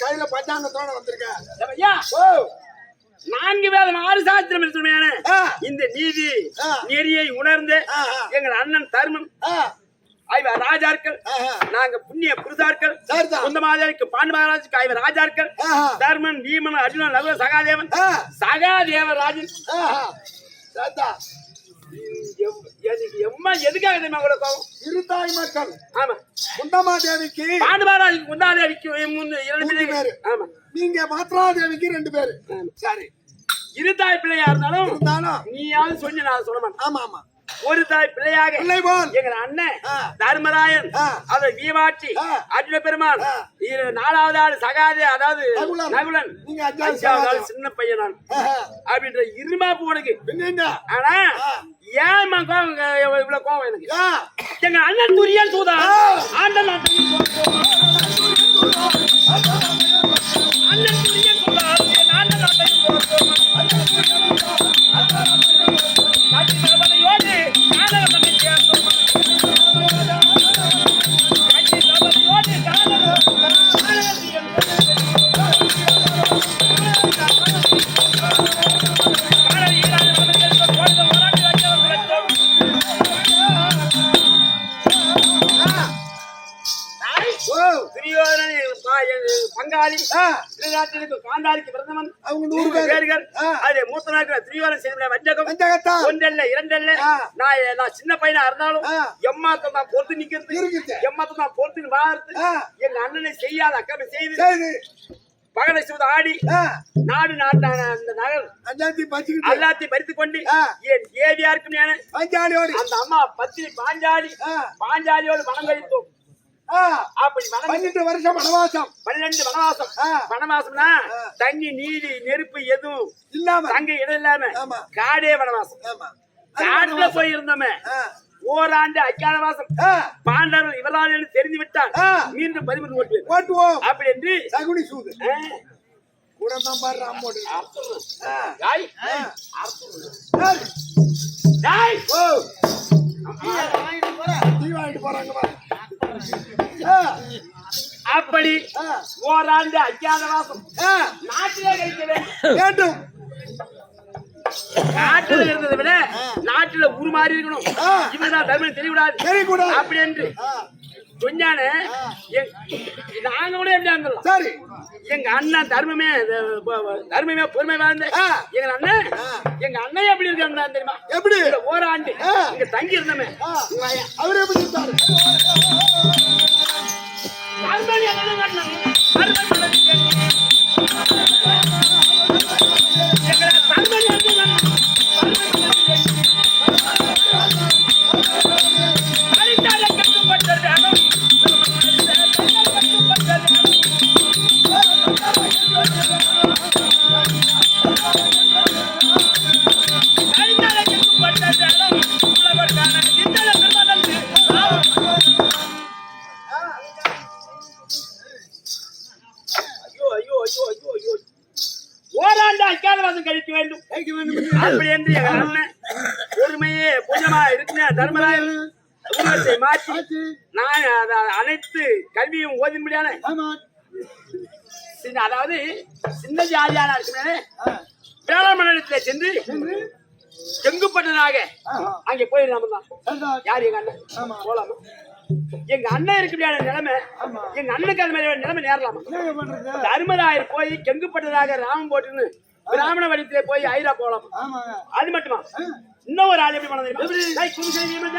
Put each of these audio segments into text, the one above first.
கையில பஞ்சாங்கத்தோட வந்திருக்கேன் நான்கு வேதம் ஆறு சாஸ்திரம் சொன்ன இந்த நீதி நெறியை உணர்ந்து எங்கள் அண்ணன் தர்மம் ஐவர் ராஜாக்கள் நாங்க புண்ணிய புருதார்கள் புருஷார்கள் குந்தமாதேவிக்கு பாண்டு மகாராஜுக்கு ஐவர் ராஜாக்கள் தர்மன் பீமன் அர்ஜுனன் லகுல சகாதேவன் சகாதேவன் ராஜன். எம்மா எதுக்காக தெரியுமா கூட கோவம் இரு தாய் மக்கள். ஆமா. குந்தமாதேவிக்கு பாண்டு மகாராஜுக்கு குந்தாதேவிக்கு முன்ன இரண்டு பேரு. ஆமா. நீங்க மாத்ராதேவிக்கு ரெண்டு பேரு. சரி. இரு தாய் பிள்ளையா இருந்தாலும் இருந்தாலும் நீயாவது சொல்லி நான் சொல்ல மாட்டேன். ஆமா ஆமா. ஒரு தாய் பிள்ளையாக பிள்ளை போல் எங்க அண்ணன். தர்மராயன். அத வீவாட்சி. அர்ஜுன பெருமான் நாலாவது ஆள் சகாதே அதாவது நகுலன். சின்ன பையன் நான். அப்படின்ற பின்ன என்ன? ஆனா. ஏன் கோவம் இவ்வ- இவ்வளவு கோவம் எனக்கு எங்க அண்ணன் துரியன் சூதா. ஆண்டன் ஆ, திருநாட்டிற்கு காந்தாளிக்கு பிறந்தவன் அவங்க நூறு பேரு பேர்கள் ஆ. அது மூத்த நாட்கள் திரியோதனன் செய்த வஞ்சகம் வஞ்சகத்தான் ஒன்றல்ல இரண்டல்ல ஆ. நான் நான் சின்ன பையனா இருந்தாலும் ஆ. எம்மாத்த நான் பொறுத்து நிக்கிறது இருக்குது. எம்மாத்த நான் பொறுத்து ஆ. எங்க அண்ணனை செய்யாத அக்கறை செய்து பகலை சுவது ஆடி நாடு நாட்டான அந்த நகர் எல்லாத்தையும் பறித்து கொண்டு. என் ஏவியா இருக்கும் அந்த அம்மா பத்தினி பாஞ்சாலி ஆ. பாஞ்சாலியோடு மனம் கழித்தோம் அப்படி பன்னெண்டு வருஷம் வனவாசம். பன்னிரண்டு வனவாசம். வனவாசம்னா. தண்ணி நீதி நெருப்பு எதுவும் இல்லாம. தங்க இடம் இல்லாம. காடே வனவாசம். காட்டுல. போய் இருந்தோமே ஓராண்டு அஜான வாசம் ஆ, பாண்டவர் இவரால் என்று தெரிந்து விட்டால். மீண்டும் பதிமூணு ஓட்டு ஓட்டுவோம். அப்படி என்று சகுனி சூது. கூட தான் பாரு ராம் போட்டு டீ வாங்கிட்டு போறாங்க பாரு. அப்படி ஓராண்டு வாசம் ஆ, நாட்டிலே கழிக்க வேண்டும். காட்டுல இருந்ததை விட நாட்டுல உருமாறி இருக்கணும். ஆ. இவதான் தர்மம் தெரியக்கூடாது தெரியக்கூடாது. அப்படி என்று சொன்னானே நாங்க கூட எப்படி இருந்தோம் சரி. எங்க அண்ணன் தர்மமே தர்மமே பொறுமை வாழ்ந்து. எங்க அண்ணன். எங்க அண்ணன் எப்படி இருக்காங்க தெரியுமா? எப்படி? ஓராண்டு. இங்க தங்கி இருந்தமே அவரே எப்படி இருந்தாரு தர்மன் ஓராண்டு அஜாதவாசம் கழிக்க வேண்டும். அப்படி என்று எங்க அண்ணன் பொறுமையே பூஜமா இருக்குங்க தர்மராயன் உருவத்தை மாற்றி நான் அனைத்து கல்வியும் ஓதி முடியாத ஆமா. சின்ன அதாவது சின்ன ஜாதியான இருக்குமே. வேளாண்மண்டலத்தில் சென்று செங்குப்பட்டதாக ஆஹா. அங்கே போயிருந்தோம் தான். யார் எங்க அண்ணன். போலாமா? எங்க அண்ணன் இருக்க முடியாத நிலைமை. எங்க அண்ணனுக்கு அது மாதிரி நிலைமை நேரலாமா? தர்மராயர் போய் கெங்குப்பட்டதாக ராமம் போட்டுன்னு பிராமண வடித்திலே போய் ஐரா போலாம். அது மட்டுமா? இன்னும் ஒரு ஆள் எப்படி பண்ண தெரியுமா?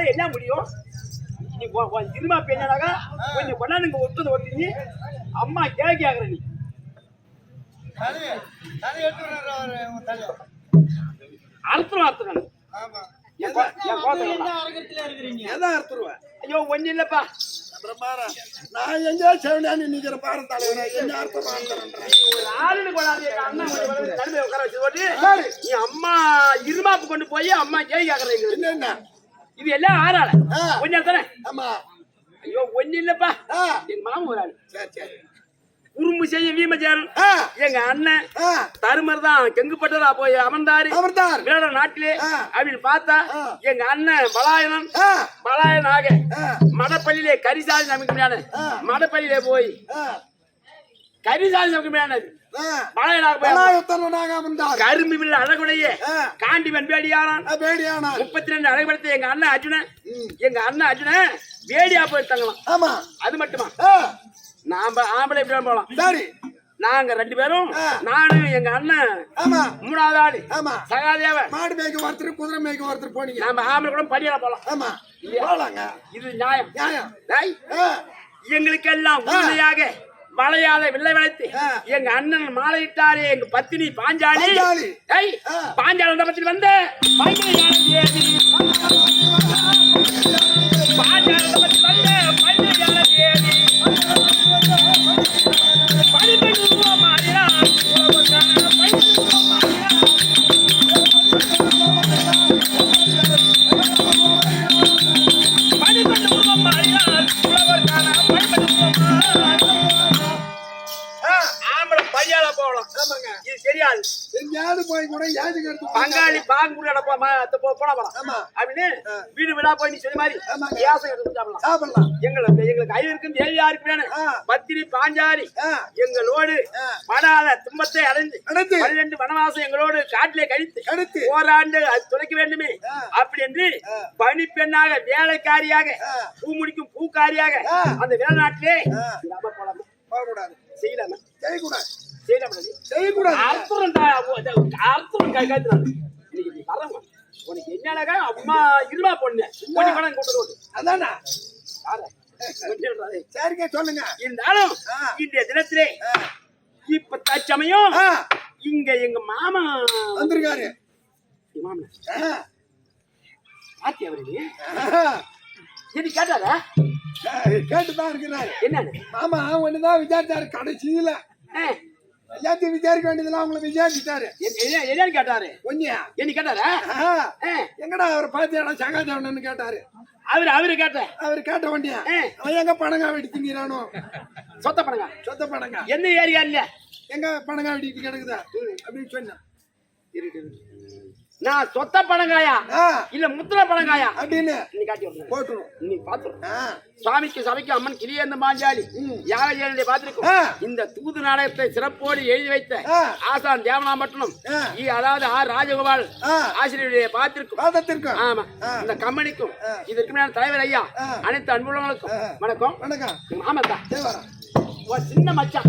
அவனால என்ன முடியும்? நீ இருமா பேஞ்சானாக்கா கொஞ்சம் விட்டது ஓட்டு நீ அம்மா கேள்வி ஆகுற நீ. அறுத்துரும் அறுத்துறேன் ஆமா. என் கோ- என் கோத்தம் எதான் அறுத்துருவேன்? ஐயோ ஒன்னும் இல்லப்பா. அப்புறம் பாரு நான் எங்கேயோ செவனியான்னு நிக்கிற பாரு தலைவரே என்ன அர்த்தம் எங்க நீ அம்மா இருமாப்பு கொண்டு போய் அம்மா கேய் கேக்குறீங்க என்னென்ன இது எல்லாம் ஆறாள. கொஞ்சம் தானே ஆமா. ஐயோ ஒண்ணு இல்லப்பா. எங்க மாமன் ஒரு ஆளு சரி சரி. உரும்பு செய்ய வீமஜாரன் ஆ. எங்க அண்ணன் தருமர் தான் கெங்குப்பட்டதா போய் அமர்ந்தாரு. அமர்ந்தார். விளையாட நாட்டிலே. அப்படின்னு பார்த்தா. எங்க அண்ணன் பலாயனன் ஆ. பலாயனாக ஆ. மடப்பள்ளியிலே கரிசாதி நமக்கு. மடப்பள்ளியிலே போய் ஆ கரிசாதி நமக்கு முடியாது ஆ. பலாயனாக போய் பலாயுத்தரனாக அமர்ந்தார் கரும்பு வில்ல அழகுடைய ஆ. காண்டி வெண்வேடியாரான் ஆ, வேடியானார் முப்பத்தி ரெண்டு அழகுபடுத்த எங்க அண்ணன் அர்ஜுனன். எங்க அண்ணன் அர்ஜுனன் வேடியா போய் தங்கலாம். ஆமா. அது மட்டுமா? நாம ஆம்பளை இப்படி போலாம். சரி. நாங்க ரெண்டு பேரும். நானும் எங்க அண்ணன் ஆமா. மூணாவது ஆளு ஆமா. சகாதேவன். மாடு மேய்க்க ஒருத்தர் குதிரை மேய்க்க ஒருத்தர் போனீங்க. நாம ஆம்பளை கூட படியால போலாம். ஆமா. போலாங்க. இது நியாயம். நியாயம். எங்களுக்கெல்லாம் உறுதியாக வளையாத வில்லை வளைத்து. எங்க அண்ணன் மாலையிட்டாரே எங்க பத்தினி பாஞ்சாலி. பாஞ்சாலி. மண்டபத்தில் வந்த பாஞ்சாலி மண்டபத்தில் வந்த. கூட எடுத்து. பங்காளி பாங்குடி நடப்பா போன போலாம் ஆமா அப்படின்னு. வீடு வீடா போய் நீ சொன்ன மாதிரி ஆமாங்க. வியாசம் எடுத்து சாப்பிடலாம் சாப்பிடலாம் எங்களுக்கு எங்களுக்கு ஐயருக்கும் தேவியாருக்கு வேணும். பத்திரி பாஞ்சாலி எங்களோடு. படாத துன்பத்தை அடைந்து அடுத்து பன்னிரண்டு வனவாசம் எங்களோடு காட்டிலே கழித்து அடுத்து ஓராண்டு அது துளைக்க வேண்டுமே. அப்படி என்று ஆ. பணிப்பெண்ணாக வேலைக்காரியாக. பூ முடிக்கும் பூக்காரியாக. அந்த வேலைநாட்டிலே செய்யலாமா செய்யக்கூடாது செய்யலாமா செய்யக்கூடாது. அர்த்தம் அர்த்தம் கை காத்துறாங்க இன்னைக்கு வரவங்க உனக்கு. என்னடா அம்மா இருமா பொண்ணு. கொஞ்சம் பணம் கூட்டு அதானா. சரிங்க சொல்லுங்க. இருந்தாலும். இன்றைய தினத்திலே இப்ப தற்சமயம் ஆ, இங்க எங்க மாமா வந்திருக்காரு. மாமன் பாத்தி அவரு இது? கேட்டாரா? கேட்டுதான் இருக்கிறாரு. என்னன்னு மாமா ஒண்ணுதான் விசாரிச்சாரு. கடைசியில. எல்லாத்தையும் விசாரிக்க வேண்டியதெல்லாம் அவங்கள விசாரிச்சுட்டாரு. என்ன- என்ன- என்னன்னு கேட்டாரு? ஒன்னியா என்ன கேட்டாரா? எங்கடா அவர் பாத்தியாடா சகாதேவனன்னு கேட்டாரு. அவரு அவரு கேட்ட அவர் கேட்ட வண்டியா. அவன் எங்க பணங்கா வெடிச்சுங்கிறானோ சொத்த பணங்க. சொத்த பணங்கா. எந்த ஏரியா இல்ல? எங்க பணங்கா வெடிட்டு கிடக்குதா? அப்படின்னு சொன்னேன். நான் சொத்த பணங்காயா? இல்ல முத்திர பணங்காயா? அப்படின்னு நீ காட்டி போட்டுரும். நீ பாத்து ஆ, சுவாமிக்கு சபைக்கு அம்மன் கிளியந்த மாஞ்சாலி யாக ஜெயலலிதை பார்த்திருக்கும். இந்த தூது நாடகத்தை சிறப்போடு எழுதி வைத்த. ஆசான் தேவனாம்பட்டினம் அதாவது ஆர் ராஜகோபால். ஆசிரியருடைய பார்த்திருக்கும். ஆமா. இந்த கம்பெனிக்கும். இதற்கு மேல தலைவர் ஐயா. அனைத்து அன்புள்ளவங்களுக்கும். வணக்கம். வணக்கம். ஆமா தான் தேவாரா ஒரு சின்ன மச்சான்.